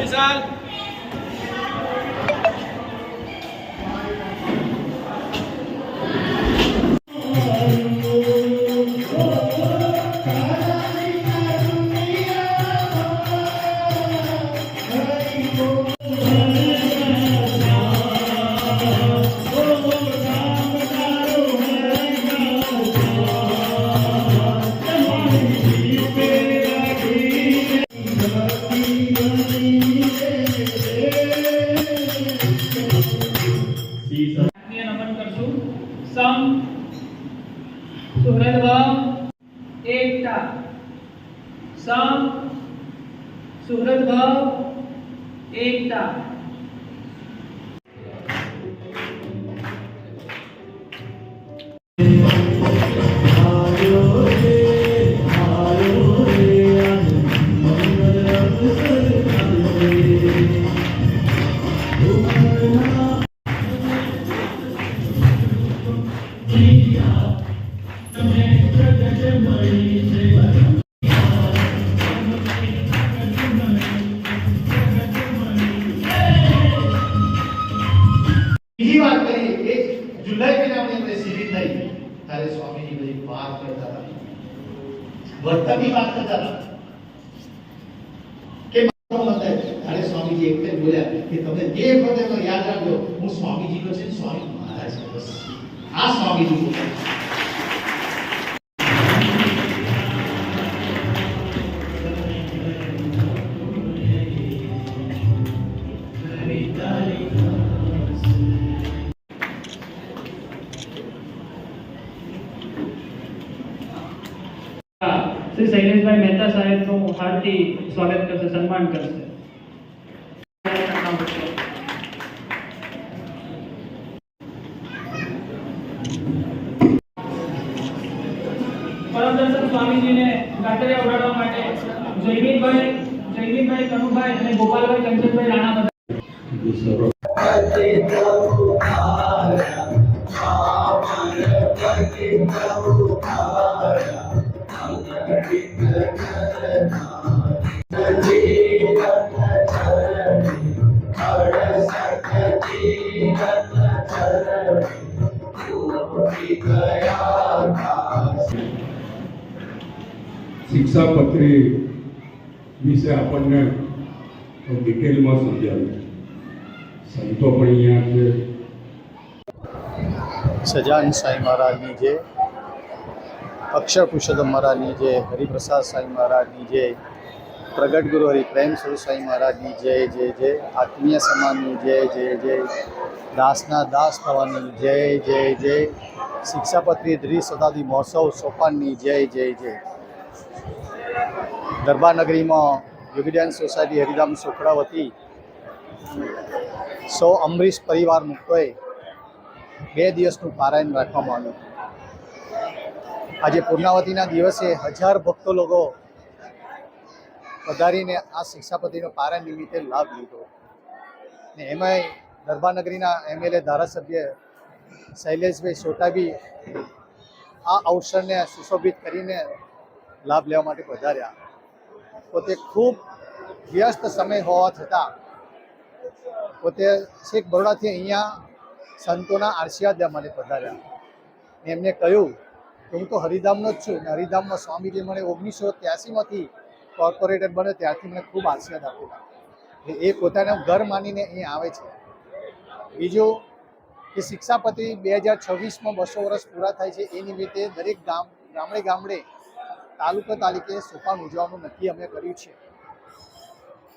ফয়সাল સમ સુહૃદભાવ એકતા. ત્યારે સ્વામીજી બધી વાત કરતા હતા વર્તનની વાત કરતા હતા કે મારો મત છે. ત્યારે સ્વામીજી એક જ બોલ્યા કે તમે જે વખતે તો યાદ રાખજો હું સ્વામીજીનો છે ને સ્વામી મહારાજ છે બસ આ સ્વામીજી બોલ્યા શ્રી શૈલેષભાઈ મહેતા સાહેબનું હાર્દિક સ્વાગત કરશે સન્માન કરશે. પરમદર્શક સ્વામીજીને ગાંઠરિયા ઉડાડવા માટે જયમીનભાઈ જયમીનભાઈ કનુભાઈ અને ગોપાલભાઈ કંચનભાઈ રાણા બધા. શિક્ષાપત્રી વિશે આપણને ડિટેલમાં સમજાવ્યું સંતો પણ અહીંયા છે. સજાન સાંઈ મહારાજની જે અક્ષર પુરુષોત્તમ મહારાજની જે હરિપ્રસાદ સાંઈ મહારાજની જય, પ્રગટ ગુરુ હરિ પ્રેમ સાંઈ મહારાજની જય જય જય, આત્મીય સમાનની જય જય જય, દાસના દાસ થવાની જય જય જય, શિક્ષાપત્રી દ્વિ શતાબ્દી મહોત્સવ સોપાનની જય જય જય. દરબારનગરીમાં યોગીદાન સોસાયટી હરિધામ સોખડા વતી સૌ અમરીશ પરિવાર મુક્તોએ બે દિવસનું પારાયણ રાખવામાં આવ્યું. આજે પૂર્ણાવતીના દિવસે હજાર ભક્તો લોકો પધારીને આ શિક્ષાપતિનો પારાયણ નિમિત્તે લાભ લીધો. ને એમાંય દરબારનગરીના એમએલએ ધારાસભ્ય શૈલેષભાઈ સોટાભી આ અવસરને સુશોભિત કરીને લાભ લેવા માટે પધાર્યા. પોતે ખૂબ વ્યસ્ત સમય હોવા છતાં પોતે શેખ બરોડાથી અહીંયા સંતોના આશીર્વાદ લેવા માટે પધાર્યા. એમને કહ્યું હું તો હરિધામનો જ છું. હરિધામમાં સ્વામીજી મને ઓગણીસો ત્યાસીમાંથી કોર્પોરેટર બને ત્યારથી મને ખૂબ આશીર્વાદ આપેલા. એ પોતાના ઘર માનીને અહીં આવે છે. બીજું કે શિક્ષાપતિ બે હજાર છવ્વીસમાં બસો વર્ષ પૂરા થાય છે. એ નિમિત્તે દરેક ગામ, ગામડે ગામડે તાલુકા તાલુકે સોપાન ઉજવવાનું નક્કી અમે કર્યું છે.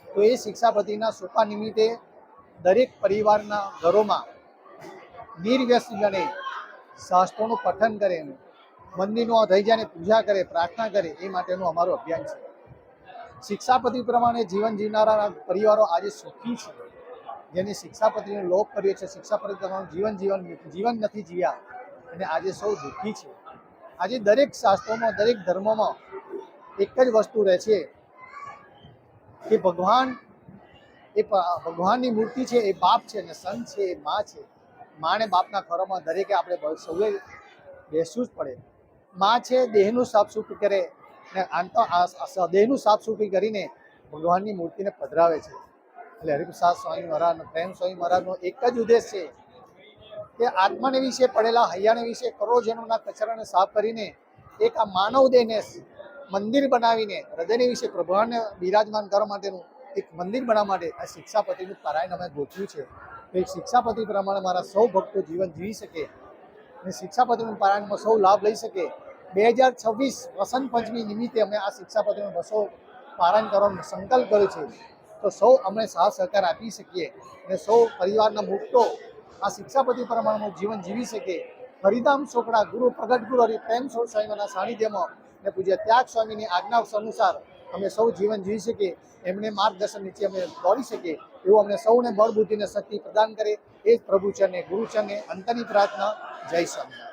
તો એ શિક્ષાપતિના સોપા નિમિત્તે દરેક પરિવારના ઘરોમાં નિર્વ્યસન ગણે શાસ્ત્રોનું પઠન કરે રહી ધૈજાને પૂજા કરે, પ્રાર્થના કરે, એ માટેનું અમારું અભિયાન છે. શિક્ષાપતિ પ્રમાણે જીવન જીવનારા પરિવારો આજે સુખી છે. જેને શિક્ષાપતિનો લોપ કર્યો છે, શિક્ષાપતિ પ્રમાણે જીવન જીવન જીવન નથી જીવ્યા અને આજે સૌ દુઃખી છે. આજે દરેક શાસ્ત્રોમાં, દરેક ધર્મોમાં એક જ વસ્તુ રહે છે કે ભગવાન એ ભગવાનની મૂર્તિ છે, એ બાપ છે અને સંત છે, એ મા છે. માને બાપના ખોરામાં દરેકે આપણે સૌએ બેસવું જ પડે. મા છે, દેહનું સાફ સૂફી કરે ને આંત દેહનું સાફ સૂફી કરીને ભગવાનની મૂર્તિને પધરાવે છે. એટલે હરિપ્રસાદ સ્વામી મહારાજ પ્રેમ સ્વામી મહારાજનો એક જ ઉદ્દેશ છે કે આત્માને વિશે, પડેલા હૈયાને વિશે, કરોડજનોના કચરાને સાફ કરીને એક આ માનવ દેહને મંદિર બનાવીને, હૃદયને વિશે પ્રભુને બિરાજમાન કરવા માટેનું એક મંદિર બનાવવા માટે આ શિક્ષાપતિનું પારાયણ અમે ગોઠવ્યું છે. તો એક શિક્ષાપતિ પ્રમાણે મારા સૌ ભક્તો જીવન જીવી શકે અને શિક્ષાપતિનું પારાયણમાં સૌ લાભ લઈ શકે. બે હજાર છવ્વીસ વસંત પંચમી નિમિત્તે અમે આ શિક્ષાપતિનું બસો પારણ કરવાનો સંકલ્પ કર્યો છે. તો સૌ અમને સાથ સહકાર આપી શકીએ અને સૌ પરિવારના મુક્તો આ શિક્ષાપતિ પ્રમાણનું જીવન જીવી શકે હરિધામ ચોકડા ગુરુ પ્રગટ ગુરુ હરિ પ્રેમ સ્વામીના સાનિધ્યમાં અને પૂજ્ય ત્યાગ સ્વામીની આજ્ઞા અનુસાર અમે સૌ જીવન જીવી શકીએ. એમને માર્ગદર્શન નીચે અમે દોડી શકીએ. એવું અમને સૌને બળબુદ્ધિને શક્તિ પ્રદાન કરે. એ જ પ્રભુ અને ગુરુ ચરણે અંતરની પ્રાર્થના. જય સ્વામિનારાયણ.